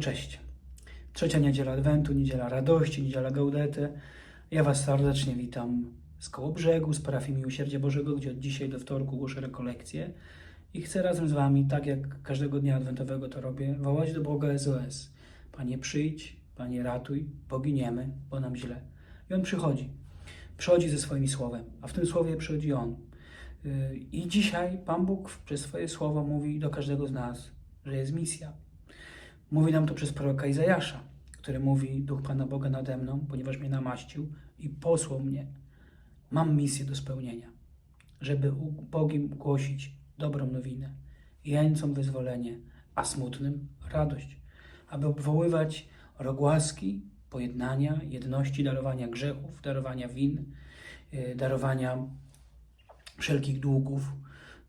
cześć. Trzecia niedziela Adwentu, niedziela radości, niedziela Gaudete. Ja Was serdecznie witam z Kołobrzegu, z parafii Miłosierdzia Bożego, gdzie od dzisiaj do wtorku głoszę rekolekcje. I chcę razem z Wami, tak jak każdego dnia adwentowego to robię, wołać do Boga SOS. Panie przyjdź, Panie ratuj, poginiemy, bo nam źle. I On przychodzi. Przychodzi ze swoim słowem, a w tym słowie przychodzi On. Yy, I dzisiaj Pan Bóg przez swoje słowo mówi do każdego z nas, że jest misja. Mówi nam to przez proroka Izajasza, który mówi: Duch Pana Boga nade mną, ponieważ mnie namaścił i posłał mnie. Mam misję do spełnienia, żeby ubogim głosić dobrą nowinę, jeńcom wyzwolenie, a smutnym radość, aby obwoływać rok łaski, pojednania, jedności, darowania grzechów, darowania win, yy, darowania wszelkich długów,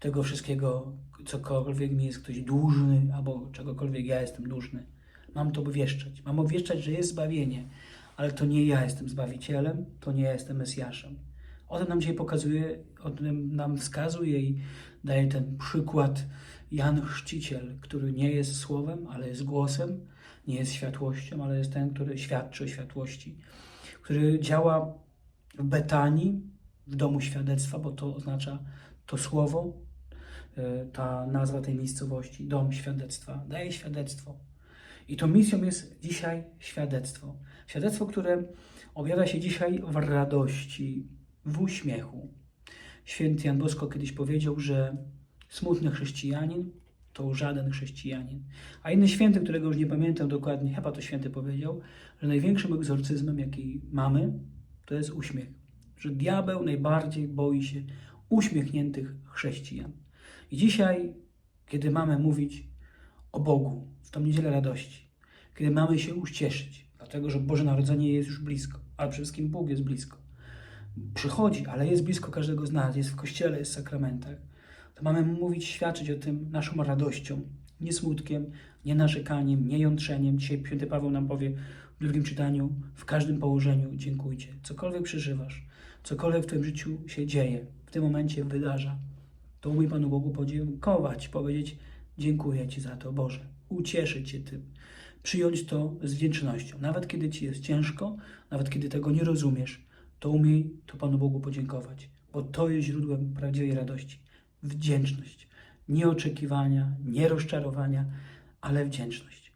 tego wszystkiego, cokolwiek mi jest ktoś dłużny, albo czegokolwiek ja jestem dłużny. Mam to obwieszczać. Mam obwieszczać, że jest zbawienie, ale to nie ja jestem Zbawicielem, to nie ja jestem Mesjaszem. O tym nam dzisiaj pokazuje, o tym nam wskazuje i daje ten przykład Jan Chrzciciel, który nie jest słowem, ale jest głosem, nie jest światłością, ale jest ten, który świadczy o światłości, który działa w Betanii, w domu świadectwa, bo to oznacza to słowo, ta nazwa tej miejscowości, dom świadectwa, daje świadectwo. I tą misją jest dzisiaj świadectwo. Świadectwo, które objawia się dzisiaj w radości, w uśmiechu. Święty Jan Bosko kiedyś powiedział, że smutny chrześcijanin to żaden chrześcijanin. A inny święty, którego już nie pamiętam dokładnie, chyba to święty powiedział, że największym egzorcyzmem, jaki mamy, to jest uśmiech. Że diabeł najbardziej boi się uśmiechniętych chrześcijan. I dzisiaj, kiedy mamy mówić o Bogu w tą niedzielę radości, kiedy mamy się ucieszyć, dlatego że Boże Narodzenie jest już blisko, ale przede wszystkim Bóg jest blisko. Przychodzi, ale jest blisko każdego z nas, jest w kościele, jest w sakramentach. To mamy mówić, świadczyć o tym naszą radością, nie smutkiem, nie narzekaniem, nie jątrzeniem. Dzisiaj święty Paweł nam powie w drugim czytaniu, w każdym położeniu dziękujcie. Cokolwiek przeżywasz, cokolwiek w Twoim życiu się dzieje, w tym momencie wydarza, to umij Panu Bogu podziękować, powiedzieć dziękuję Ci za to, Boże, ucieszyć Cię tym, przyjąć to z wdzięcznością. Nawet kiedy Ci jest ciężko, nawet kiedy tego nie rozumiesz, to umiej to Panu Bogu podziękować, bo to jest źródłem prawdziwej radości. Wdzięczność. Nie oczekiwania, nie rozczarowania, ale wdzięczność.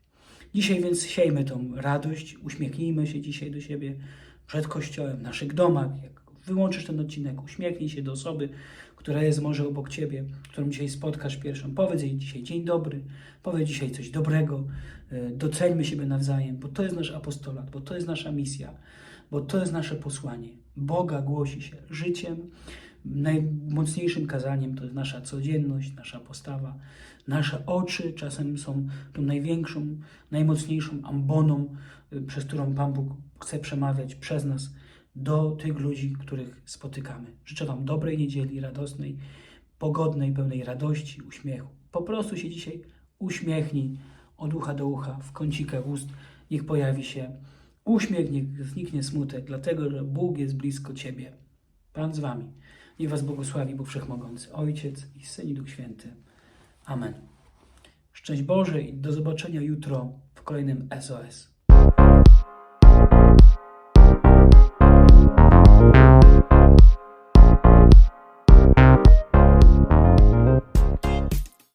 Dzisiaj więc siejmy tą radość, uśmiechnijmy się dzisiaj do siebie przed Kościołem, w naszych domach. Jak wyłączysz ten odcinek, uśmiechnij się do osoby, która jest może obok Ciebie, którą dzisiaj spotkasz pierwszą. Powiedz jej dzisiaj dzień dobry, powiedz dzisiaj coś dobrego, y, doceńmy siebie nawzajem, bo to jest nasz apostolat, bo to jest nasza misja, bo to jest nasze posłanie. Boga głosi się życiem, najmocniejszym kazaniem to jest nasza codzienność, nasza postawa. Nasze oczy czasem są tą największą, najmocniejszą amboną, y, przez którą Pan Bóg chce przemawiać przez nas do tych ludzi, których spotykamy. Życzę Wam dobrej niedzieli, radosnej, pogodnej, pełnej radości, uśmiechu. Po prostu się dzisiaj uśmiechnij od ucha do ucha, w kącikach ust. Niech pojawi się uśmiech, niech zniknie smutek, dlatego że Bóg jest blisko Ciebie. Pan z Wami. Niech Was błogosławi Bóg Wszechmogący, Ojciec i Syn i Duch Święty. Amen. Szczęść Boże i do zobaczenia jutro w kolejnym SOS.